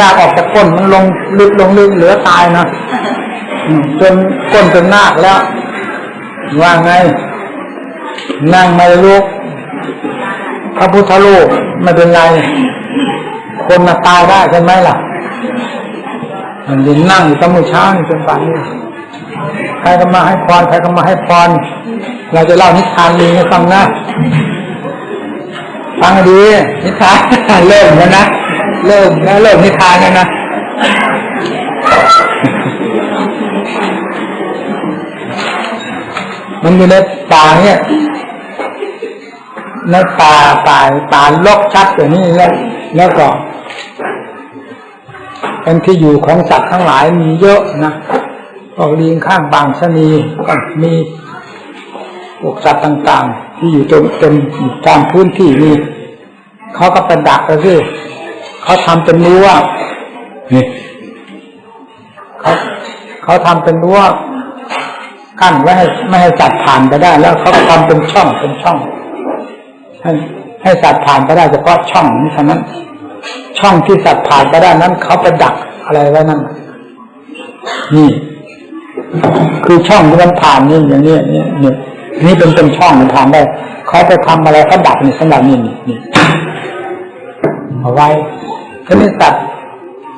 ลากออกจากก้นมันลงลึกลงลึกเหลือตายนะอืมจนก้นจนนาคแล้ว ว่าไง นั่งไม่ลุกพระพุทธรูปไม่เป็นไร คนมาตายได้ใช่ไหมล่ะ มันยินนั่งอยู่ตั้งมือเช้านี่จนป่านนี้ใครก็มาให้พรใครก็มาให้พรเราจะเล่านิทานลิงให้ฟังนะ ฟังให้ดีนิทานเริ่มแล้วนะ เริ่มแล้วเริ่มนิทานแล้วนะมันอยู่ในป่าเนี่ยในป่าป่าป่าลกชัดอย่างนี้แล้วแล้วก็เป็นที่อยู่ของสัตว์ทั้งหลายมีเยอะนะพวกลิงข้างบางชนีก็มีพวกสัตว์ต่าง ๆ ที่อยู่จนจนตามพื้นที่มีเขาก็ประดักกันสิ เขาทำเป็นรั้วนี่เขาเขาทำเป็นรั้วกั้นไว้ให้ไม่ให้สัตว์ผ่านไปได้ แล้วเขาก็ทำเป็นช่องเป็นช่อง ให้ให้สัตว์ผ่านไปได้เฉพาะช่องนี้เท่านั้น ช่องที่สัตว์ผ่านไปได้นั้นเขาไปดักอะไรไว้นั่นนี่ คือช่องที่มันผ่านนี่อย่างนี้นี่นี่นี่เป็นเป็นช่องมันผ่านได้เขาไปทำอะไรเขาดักนี่สำหรับนี่นี่นี่เอาไว้ ถ้านี่สัตว์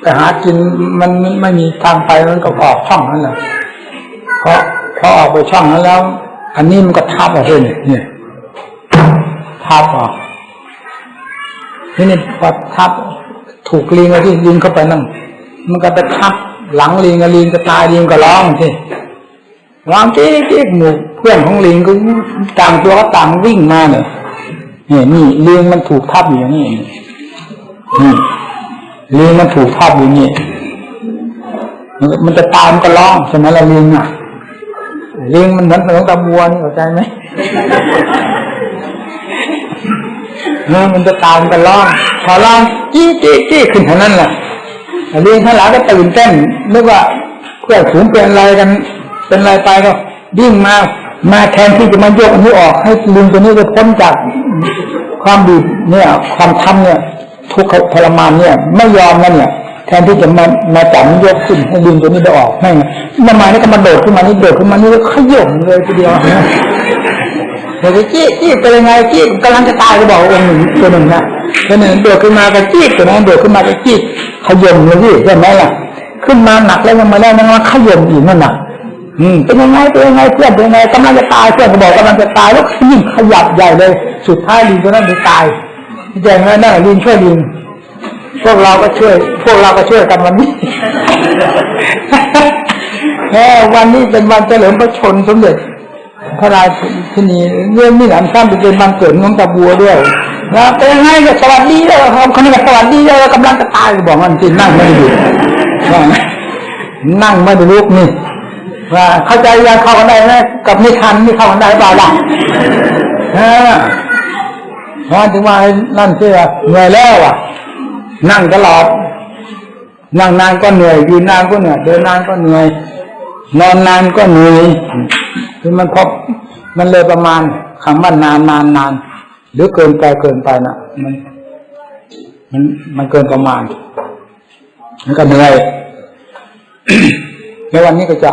ไปหากินมันไม่มีทางไปมันก็ออกช่องนั่นแหละเพราะพอออกไปช่องนั้นแล้ว อันนี้มันก็ทับเอาเองเนี่ยทับออกทีนี้พอทับถูกลิงที่ลิงเข้าไปนั่นมันก็ไปทับหลังลิงกับลิงก็ตายลิงก็ร้องสิร้องจี๊ดจี๊ดหมู่เพื่อนของลิงก็ต่างตัวก็ต่างวิ่งมาเนี่ยนี่นี่ลิงมันถูกทับอยู่อย่างนี้นี่ ลิงมันถูกทับอยู่นี่มันจะตายมันก็ร้องใช่ไหมละลิงอะลิงมันเหมือนเหมือนกับวัวนี่เข้าใจไหมเออมันจะตามกันร้องพอร้องจี้จี้จี้ขึ้นเท่านั้นแหละเรียนข้างหลังก็ตื่นเต้นนึกว่าเพื่อนฝูงเป็นอะไรกัน เป็นอะไรไปก็วิ่งมามาแทนที่จะมายกอันนี้ออกให้ลิงตัวนี้ไปพ้นจากความบีบเนี่ย ความทำเนี่ย ทุกข์ทรมานเนี่ย ไม่ยอมนะเนี่ย แทนที่จะมามาจับมันยกขึ้นให้ลิงตัวนี้ได้ออกไม่นมามานี่ก็มาโดดขึ้นมานี่โดดขึ้นมานี่ขย่มเลยทีเดียวเดี๋ยวจี้จี้เป็นยังไงจี้กำลังจะตายก็บอกองค์หนึ่งตัวหนึ่งนะตัวหนึ่งโดดขึ้นมาก็จี้ตัวนั้นโดดขึ้นมาก็จี้ขย่มเลยพี่ใช่ไหมล่ะ ขึ้นมาหนักแล้วยังมาแล้วยังมาขย่มอีกนั่นน่ะอืมเป็นยังไงเป็นยังไงเพื่อนเป็นยังไงกำลังจะตายเพื่อนก็บอกกำลังจะตายแล้วยิ่งขยับใหญ่เลย สุดท้ายลิงตัวนั้นถึงตาย แจ้งแล้วนั่นลิงช่วยลิงพวกเราก็ช่วย พวกเราก็ช่วยกันวันนี้แค่วันนี้เป็นวันเฉลิมพระชนสมเด็จพระราชินีเรื่องนี้หลังซ้ำเป็นวันเกิดของตาบัวด้วยนะเป็นยังไงก็สวัสดีแล้วครับคนนี้ก็สวัสดีแล้วกำลังจะตายบอกมันสินั่งไม่ได้อยู่นั่งไม่ได้ลุกนี่ว่าเข้าใจยังเข้ากันได้ไหมกับนิทานนี่เข้ากันได้เปล่าล่ะ ฮะเพราะถึงว่านั่นเชื่อเหนื่อยแล้วอะ นั่งตลอด นั่งนานก็เหนื่อยยืนนานก็เหนื่อยเดินนานก็เหนื่อย นอนนานก็เหนื่อยคือมันพบมันเลยประมาณคำว่านานนานนานหรือเกินไปเกินไปนะมันมันมันเกินประมาณมันก็เหนื่อยในวันนี้ก็จะ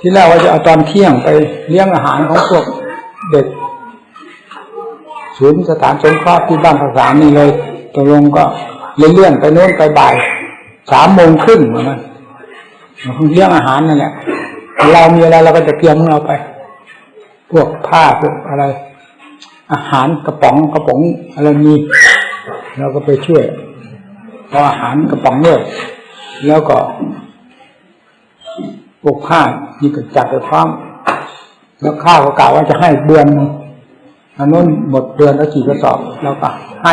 ที่แรกว่าจะเอาตอนเที่ยงไปเลี้ยงอาหารของพวกเด็ก ศูนย์สถานสงเคราะห์ที่บ้านภาษานี่เลยตกลงก็เลื่อนไปโน้นไปบ่ายสามโมงครึ่งเหมือนกันเลี้ยงอาหารนั่นแหละเรามีอะไรเราก็จะเตรียมของเราไป พวกผ้าพวกอะไร อาหารกระป๋องกระป๋องอะไรมีเราก็ไปช่วยเอาอาหารกระป๋องด้วยแล้วก็พวกผ้านี่ก็จัดไปพร้อมแล้วข้าวก็กล่าวว่าจะให้เดือนนึง อันนู้นหมดเดือนแล้วกี่กระสอบแล้วก็ให้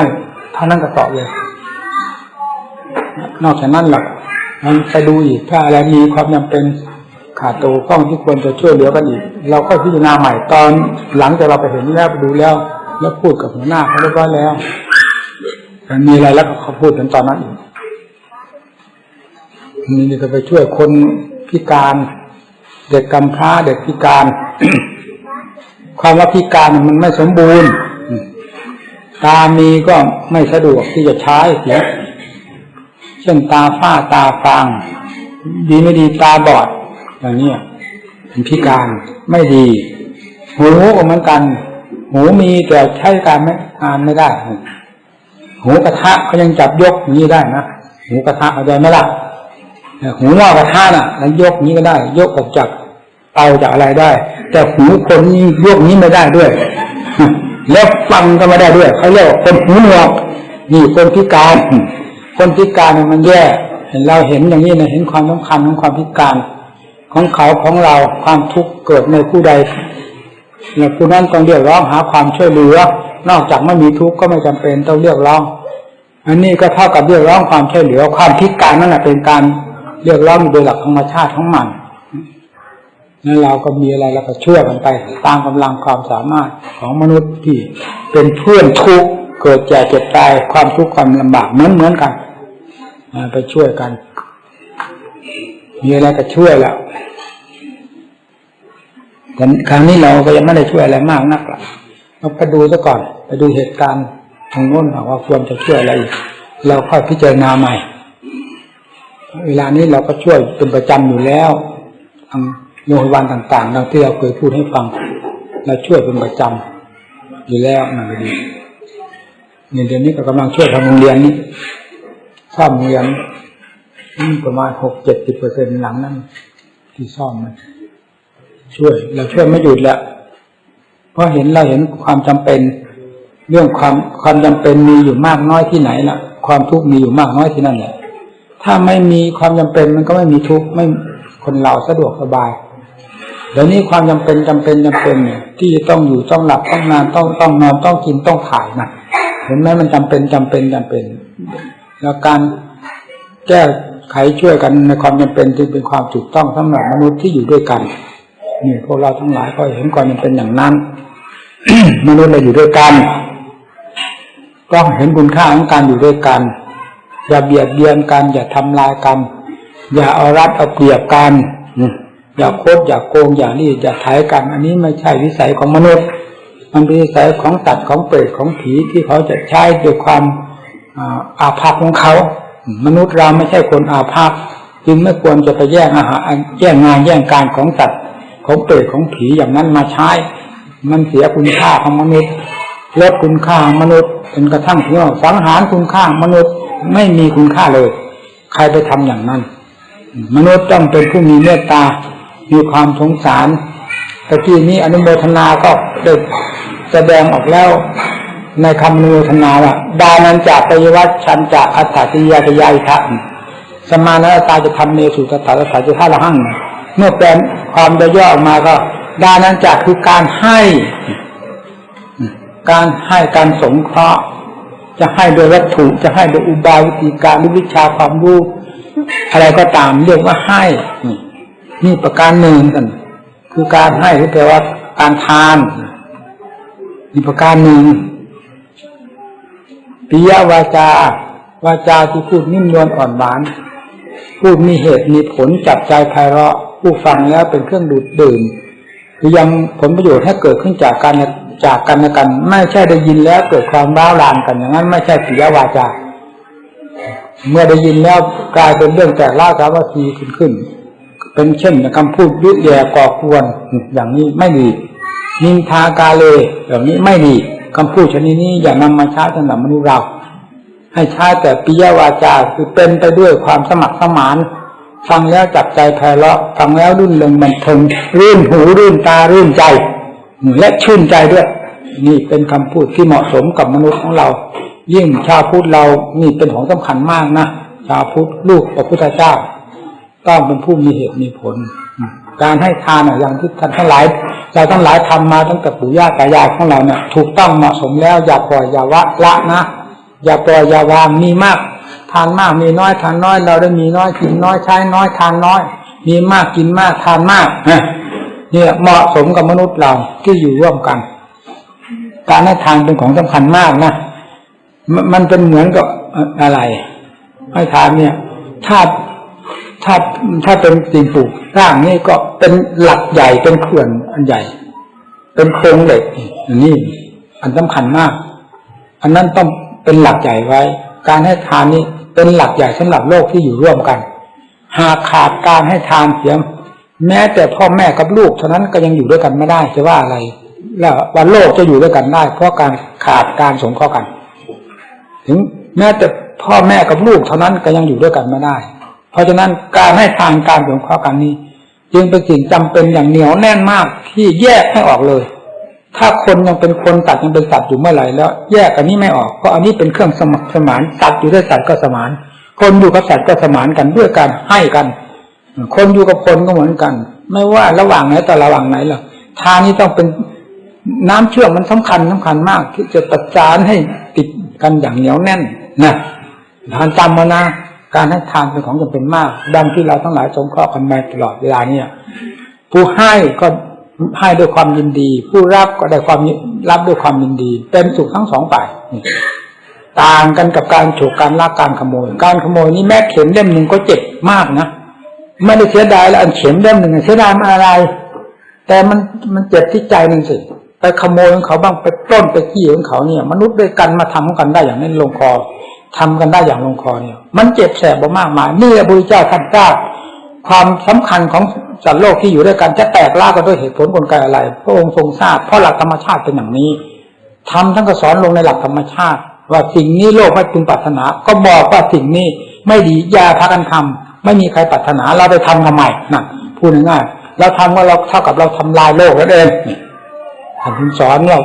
เท่านั้นกระสอบเลย นอกจากนั้นหลักมันไปดูอีกถ้าอะไรมีความจำเป็นขาดตัวข้องที่ควรจะช่วยเหลือกันอีก เราก็พิจารณาใหม่ตอนหลังจากเราไปเห็นแล้วไปดูแล้ว แล้วพูดกับหัวหน้าเขาเรียบร้อยแล้วมันมีอะไรแล้วเขาพูดถึงตอนนั้นอีกนี่จะไปช่วยคนพิการ เด็กกำพร้าเด็กพิการ ความว่าพิการมันไม่สมบูรณ์ ตามีก็ไม่สะดวกที่จะใช้เสียเช่นตาฝ้าตาฟางดีไม่ดีตาบอดอย่างนี้เป็นพิการไม่ดี หูก็เหมือนกัน หูมีแต่ใช้การไม่งานไม่ได้ หูกระทะเขายังจับยกนี้ได้นะหูกระทะเอาใจไหมล่ะหูหม้อกระทะน่ะแล้วยกนี้ก็ได้ ยกออกจาก เตาจากอะไรได้ แต่หูคนนี้ยกนี้ไม่ได้ด้วย แล้วฟังก็ไม่ได้ด้วยเขาเรียกว่าคนหูหนวกนี่คนพิการ คนพิการเนี่ยมันแย่เห็นเราเห็นอย่างนี้นะเห็นความสำคัญของความพิการ ของเขาของเราความทุกข์เกิดในผู้ใดเนี่ยผู้นั้นต้องเรียกร้องหาความช่วยเหลือ นอกจากไม่มีทุกข์ก็ไม่จำเป็นต้องเรียกร้อง อันนี้ก็เท่ากับเรียกร้องความช่วยเหลือ ความพิการนั่นแหละเป็นการเรียกร้องโดยหลักธรรมชาติของมัน นั่นเราก็มีอะไรเราก็ช่วยกันไป ตามกำลังความสามารถของมนุษย์ที่เป็นเพื่อนทุกข์เกิดแก่เจ็บตายความทุกข์ความลำบากเหมือนเหมือนกันไปช่วยกัน มีอะไรก็ช่วยแล้วแต่ครั้งนี้เราก็ยังไม่ได้ช่วยอะไรมากนักหรอกเราไปดูซะก่อนไปดูเหตุการณ์ทางโน้นว่าควรจะช่วยอะไรอีกเราค่อยพิจารณาใหม่ เวลานี้เราก็ช่วยเป็นประจำอยู่แล้วทาง โรงพยาบาลต่างๆดังที่เราเคยพูดให้ฟังเราช่วยเป็นประจำอยู่แล้วนั่นก็ดีเนี่ยเดี๋ยวนี้ก็กำลังช่วยทางโรงเรียนนี้ซ่อมโรงเรียนประมาณหกเจ็ดสิบเปอร์เซ็นหลังนั้น ที่ซ่อมมันช่วยเราช่วยไม่หยุดแหละเพราะเห็นเราเห็นความจำเป็น เรื่องความความจำเป็นมีอยู่มากน้อยที่ไหนล่ะ ความทุกข์มีอยู่มากน้อยที่นั่นแหละถ้าไม่มีความจำเป็นมันก็ไม่มีทุกข์ไม่คนเราสะดวกสบาย เดี๋ยวนี้ความจำเป็นจำเป็นจำเป็นเนี่ยที่ต้องอยู่ต้องหลับต้องนานต้องต้องนอนต้องกินต้องถ่ายนะเห็นไหมมันจำเป็นจำเป็นจำเป็น แล้วการแก้ไขช่วยกันในความจำเป็นจึงเป็นความถูกต้องสำหรับมนุษย์ที่อยู่ด้วยกันนี่พวกเราทั้งหลายก็เห็นความจำเป็นอย่างนั้นมนุษย์เราอยู่ด้วยกันต้องเห็นคุณค่าของการอยู่ด้วยกัน อย่าเบียดเบียนกัน อย่าทำลายกัน อย่าเอารัดเอาเปรียบกัน อย่าโคดอย่าโกงอย่ารีดอย่าไถกัน อันนี้ไม่ใช่วิสัยของมนุษย์ มันเป็นวิสัยของสัตว์ของเปรตของผีที่เขาจะใช้ด้วยความอาภัพของเขา มนุษย์เราไม่ใช่คนอาภัพจึงไม่ควรจะไปแย่งอาหารแย่งงานแย่งการของสัตว์ของเปรตของผีอย่างนั้นมาใช้ มันเสียคุณค่าของมนุษย์ลดคุณค่ามนุษย์จนกระทั่งถึงว่าสังหารคุณค่ามนุษย์ไม่มีคุณค่าเลย ใครไปทำอย่างนั้น มนุษย์ต้องเป็นผู้มีเมตตา มีความสงสารตะกี้นี้อนุโมทนาก็ได้แสดงออกแล้วในคำอนุโมทนาว่าดานันจากปยวัตชันจากอัตถติยาตยายทะสมานะตาจะทำเมสุตตาตถาจะท่าละหั่งเมื่อแปลความย่อออกมาก็ ดานันจากคือการให้ การให้การสงเคราะห์ จะให้โดยวัตถุจะให้โดยอุบายวิธีการหรือวิชาความรู้อะไรก็ตามเรียกว่าให้ นี่ประการหนึ่งกัน คือการให้ที่แปลว่าการทานอีกประการหนึ่งปิยวาจาวาจาที่พูดนิ่มนวลอ่อนหวาน พูดมีเหตุมีผลจับใจไพเราะผู้ฟังแล้วเป็นเครื่องดูดดื่มคือยังผลประโยชน์ให้เกิดขึ้นจากการจากกันกัน ไม่ใช่ได้ยินแล้วเกิดความร้าวรานกันอย่างนั้น ไม่ใช่ปิยวาจา เมื่อได้ยินแล้วกลายเป็นเรื่องแตกเล่าสาวัคีขึ้นขึ้น เป็นเช่นคำพูดยุแย่ก่อกวนอย่างนี้ไม่ดี นินทากาเลอย่างนี้ไม่ดีคำพูดชนิดนี้อย่านำมาใช้สำหรับมนุษย์เรา ให้ใช้แต่ปิยวาจาคือเป็นไปด้วยความสมัครสมาน ฟังแล้วจับใจไพเราะฟังแล้วรุ่นเริงบันเทิงรื่นหูรื่นตารื่นใจ และชื่นใจด้วย นี่เป็นคำพูดที่เหมาะสมกับมนุษย์ของเรา ยิ่งชาวพุทธเรานี่เป็นของสำคัญมากนะชาวพุทธลูกพระพุทธเจ้า ต้องเป็นผู้มีเหตุมีผล การให้ทานอย่างที่ท่านทั้งหลาย เราทั้งหลายทำมาตั้งแต่ปู่ย่าตายายของเราเนี่ยถูกต้องเหมาะสมแล้ว อย่าปล่อยอย่าวะละนะอย่าปล่อยอย่าวางมีมาก ทานมากมีน้อยทานน้อย เราได้มีน้อยกินน้อยใช้น้อยทานน้อย มีมากกินมากทานมากเนี่ยเหมาะสมกับมนุษย์เราที่อยู่ร่วมกัน การให้ทานเป็นของสำคัญมากนะมันเป็นเหมือนกับอะไรให้ทานเนี่ย ถ้า ถ้าถ้าเป็นสิ่งปลูกร่างนี่ก็เป็นหลักใหญ่เป็นเขื่อนอันใหญ่ เป็นโครงเหล็กนนี้อันสำคัญมาก อันนั้นต้องเป็นหลักใหญ่ไว้ การให้ทานนี่เป็นหลักใหญ่สำหรับโลกที่อยู่ร่วมกัน หากขาดการให้ทานเสียแม้แต่พ่อแม่กับลูกเท่านั้นก็ยังอยู่ด้วยกันไม่ได้จะว่าอะไร แล้ววันโลกจะอยู่ด้วยกันได้ เพราะการขาดการสงเคราะห์กัน ถึงแม้แต่พ่อแม่กับลูกเท่านั้นก็ยังอยู่ด้วยกันไม่ได้ เพราะฉะนั้นการให้ทานการสงเคราะห์กันนี้ จึงเป็นสิ่งจำเป็นอย่างเหนียวแน่นมากที่แยกให้ออกเลย ถ้าคนยังเป็นคนตัดยังเป็นสัตว์อยู่เมื่อไหร่แล้ว แยกอันนี้ไม่ออกเพราะอันนี้เป็นเครื่องสมรสมานสัตว์อยู่ด้วยสัตว์ก็สมาน คนอยู่กับสัตว์ก็สมานกันด้วยการให้กัน คนอยู่กับคนก็เหมือนกัน ไม่ว่าระหว่างไหนแต่ระหว่างไหนล่ะทางนี้ต้องเป็นน้ำเชื่อมมันสำคัญสำคัญมากที่จะประจานให้ติดกันอย่างเหนียวแน่นนะทานจำมานะ การให้ทานเป็นของจำเป็นมาก ดังที่เราทั้งหลายสงเคราะห์กันมาตลอดเวลาเนี่ย ผู้ให้ก็ให้ด้วยความยินดี ผู้รับก็ได้ความรับด้วยความยินดี เป็นสุขทั้งสองฝ่ายต่างกันกับการฉกการลักการขโมย การขโมยนี่แม้เข็มเล่มหนึ่งก็เจ็บมากนะไม่ได้เสียดายแล้วอันเข็มเล่มหนึ่งเสียดายมาอะไร แต่มันมันเจ็บที่ใจหนั่นสิไปขโมยของเขาบ้างไปปล้นไปขี้ของเขาเนี่ย มนุษย์ด้วยกันมาทำกันได้อย่างนั้นลงคอ ทำกันได้อย่างลงคอเนี่ย มันเจ็บแสบมากมายนี่แหละพระเจ้าท่านทราความสำคัญของสัตว์โลกที่อยู่ด้วยกันจะแตกล่ากันด้วยเหตุผลกลไกอะไร พระองค์ทรงทราบเพราะหลักธรรมชาติเป็นอย่างนี้ทำทั้งก็สอนลงในหลักธรรมชาติ ว่าสิ่งนี้โลกไม่พึงปรารถนา ก็บอกว่าสิ่งนี้ไม่ดีอย่าพากันทำไม่มีใครปรารถนาเราไปทำทำไมนะพูดง่ายๆเราทำว่าเราเท่ากับเราทำลายโลกแล้วเองท่านสอนเรา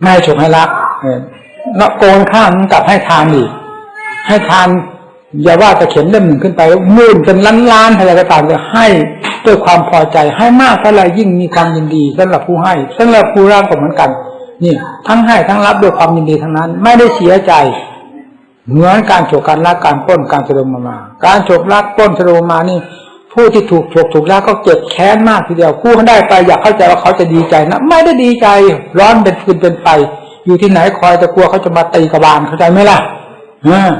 ไม่ให้ฉกให้รักเนาะโกงข้ามกลับให้ทานอีกให้ทานอย่าว่าจะเข็มเล่มหนึ่งขึ้นไปมื่นเป็นล้านล้านอะไรก็ตามจะให้ด้วยความพอใจให้มากเท่าไรยิ่งมีความยินดีสำหรับผู้ให้สำหรับผู้รับก็เหมือนกัน นี่ ทั้งให้ทั้งรับด้วยความยินดีทั้งนั้น ไม่ได้เสียใจ เหมือนการโฉกการลักการป้นการสะดมมา การโฉกลักป้นสะดมมานี่ ผู้ที่ถูกโฉกถูกลักก็เจ็บแค้นมากทีเดียวผู้เขาได้ไปอยากเข้าใจว่าเขาจะดีใจนะ ไม่ได้ดีใจ ร้อนเป็นฟืนเป็นไฟ อยู่ที่ไหนคอยจะกลัวเขาจะมาตีกระบาลเข้าใจไหมล่ะอ่า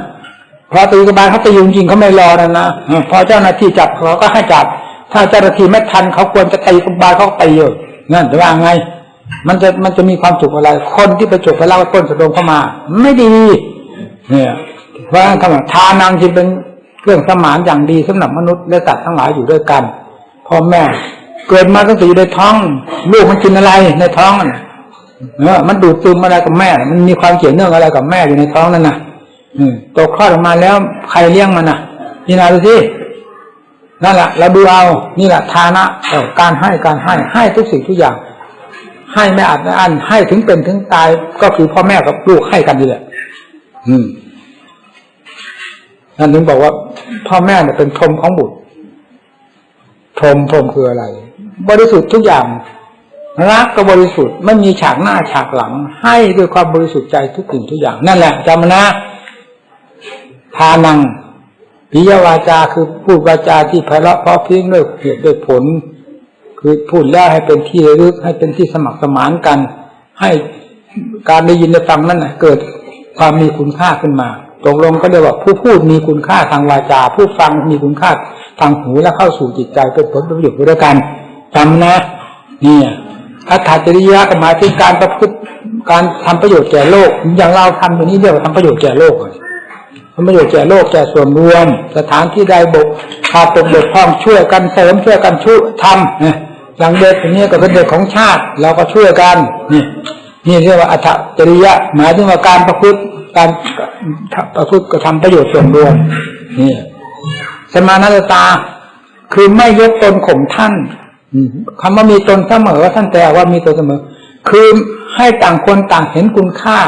พอตีกระบาลเขาตีจริงๆเขาไม่รอนะนะพอเจ้าหน้าที่จับเขาก็ให้จับ ถ้าเจ้าหน้าที่ไม่ทันเขาควรจะตีกระบาลเขาตีอยู่นั่นจะว่าไง มันจะมันจะมีความสุขอะไร คนที่ไปจบไปเล่าต้นสะดมเข้ามา ไม่ดี เนี่ยเพราะคำว่าทานังจึงเป็นเครื่องสมานอย่างดีสำหรับมนุษย์และสัตว์ทั้งหลายอยู่ด้วยกันพ่อแม่ เกิดมาตั้งแต่อยู่ในท้อง ลูกมันกินอะไรในท้องน่ะ เออมันดูดซึมอะไรกับแม่ มันมีความเกี่ยวเนื่องอะไรกับแม่อยู่ในท้องนั่นนะอืมตกคลอดออกมาแล้วใครเลี้ยงมันนะนี่นาดูสินั่นแหละเราดูเอา นี่แหละทานะการให้การให้ให้ทุกสิ่งทุกอย่าง ให้ไม่อัดไม่อั้นให้ถึงเป็นถึงตายก็คือพ่อแม่กับลูกให้กันดีแหละอืมนั่นถึงบอกว่า พ่อแม่เนี่ยเป็นพรมของบุตรพรมพรมคืออะไร บริสุทธิ์ทุกอย่าง รักก็บริสุทธิ์ไม่มีฉากหน้าฉากหลัง ให้ด้วยความบริสุทธิ์ใจทุกสิ่งทุกอย่าง นั่นแหละจำนะทานังปิยวาจาคือพูดวาจาที่ไพเราะเพราะเพียงด้วยเหตุด้วยผล คือพูดแล้วให้เป็นที่ระลึกให้เป็นที่สมัครสมานกัน ให้การได้ยินได้ฟังนั้นนะเกิดความมีคุณค่าขึ้นมาตกลงก็เรียกว่าผู้พูดมีคุณค่าทางวาจา ผู้ฟังมีคุณค่าทางหูและเข้าสู่จิตใจเป็นผลประโยชน์ด้วยกันจำนะ เนี่ย อัตถจริยะก็หมายถึงการประพฤติการทำประโยชน์แก่โลก อย่างเราทำอย่นี้เรียกว่าทำประโยชน์แก่โลกทำประโยชน์แก่โลกแก่ส่วนรวม สถานที่ใดบกขาดตกบกพร่องช่วยกันเสริมช่วยกันช่วยทำเนี่ยอย่างเด็กอย่างนี้ก็เป็นเด็กของชาติ เราก็ช่วยกันนี่นี่เรียกว่าอัตถจริยะ หมายถึงว่าการประพฤติการประพฤติกระทำประโยชน์ส่วนรวมนี่สมานัตตาคือไม่ยกตนข่มท่าน คำว่ามีตนเสมอท่านแต่ว่ามีตนเสมอ คือให้ต่างคนต่างเห็นคุณค่า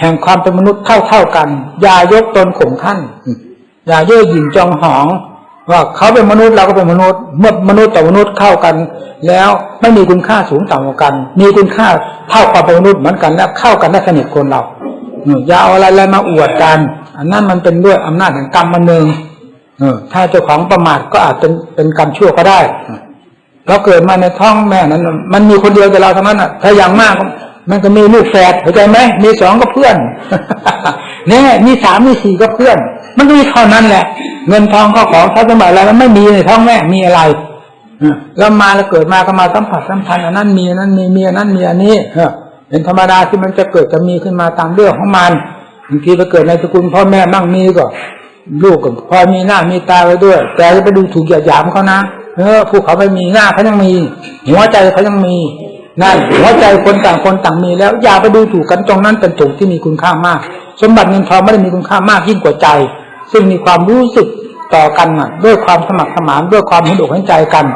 แห่งความเป็นมนุษย์เท่าเท่ากัน อย่ายกตนข่มท่านอย่าเย่อหยิ่งจองหอง ว่าเขาเป็นมนุษย์เราก็เป็นมนุษย์ เมื่อมนุษย์ต่อมนุษย์เข้ากัน แล้วไม่มีคุณค่าสูงต่ำกัน มีคุณค่าเท่าความเป็นมนุษย์เหมือนกันแล้วเข้ากันได้สนิทคนเราอย่าเอาอะไรอะไรมาอวดกัน อันนั้นมันเป็นด้วยอำนาจแห่งกรรมมันหนึ่งถ้าเจ้าของประมาทก็อาจเป็นเป็นกรรมชั่วก็ได้ เราเกิดมาในท้องแม่นั้น มันมีคนเดียวแต่เราเท่านั้นอะ ถ้าอย่างมาก มันก็มีลูกแฝดเข้าใจไหมมีสองก็เพื่อนเนี่ยมีสามมีสี่ก็เพื่อน มันก็มีเท่านั้นแหละ เงินทองข้าของทรัพย์สมบัติอะไรมันไม่มีในท้องแม่มีอะไรแล้วมาแล้วเกิดมาก็มาสัมผัสสัมพันธ์อันนั้นมีอันนั้นมีมีอันนั้นมีอันนี้เอเป็นธรรมดาที่มันจะเกิดจะมีขึ้นมาตามเรื่องของมันบางทีไปเกิดในสกุลพ่อแม่มั่งมีก็ลูกกับพอมีหน้ามีตาไว้ด้วย แต่จะไปดูถูกหยียดหยเขานะ เออผู้เขาไม่มีหน้าเขายังมี หัวใจเขายังมีนั่นหัวใจคนต่างคนต่างมีแล้ว อย่าไปดูถูกกันตรงนั้นเป็นถูกที่มีคุณค่ามาก สมบัติเงินทองไม่ได้มีคุณค่ามากยิ่งกว่าใจ ซึ่งมีความรู้สึกต่อกันด้วยความสมัครสมานด้วยความเห็นอกเห็นใจกัน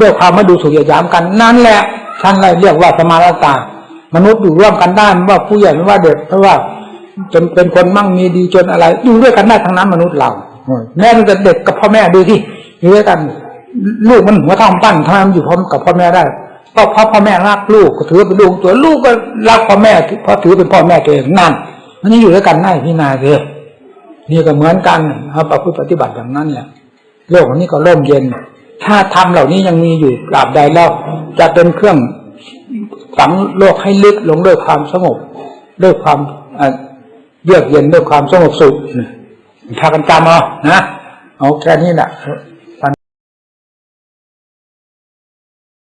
ด้วยความไม่ดูถูกเหยียดหยามกันนั่นแหละท่านเลยเรียกว่าสมานตามนุษย์อยู่ร่วมกันได้ไม่ว่าผู้ใหญ่ไม่ว่าเด็กเพราะว่าจนเป็นคนมั่งมีดีจนอะไรอยู่ด้วยกันได้ทั้งนั้นมนุษย์เราแม่ตั้แต่เด็กกับพ่อแม่ดูที่อยู่ด้วยกัน ลูกมันหัวท่าปั้นทำไมมันอยู่พร้อมกับพ่อแม่ได้ก็เพราะพ่อแม่รักลูกก็ถือเป็นลูกตัวลูกก็รักพ่อแม่เพราะถือเป็นพ่อแม่ตัวเองนั่นมันยังอยู่ด้วยกันได้พี่นาเถอะนี่ก็เหมือนกันเอาประพฤติปฏิบัติอย่างนั้นแหละโลกนี้ก็ร่มเย็น ถ้าทำเหล่านี้ยังมีอยู่ตราบใดแล้วจะเป็นเครื่องฝังโลกให้ลึกลงด้วยความสงบด้วยความเยือกเย็นด้วยความสงบสุขพากันจำเอานะเอาแค่นี้แหละ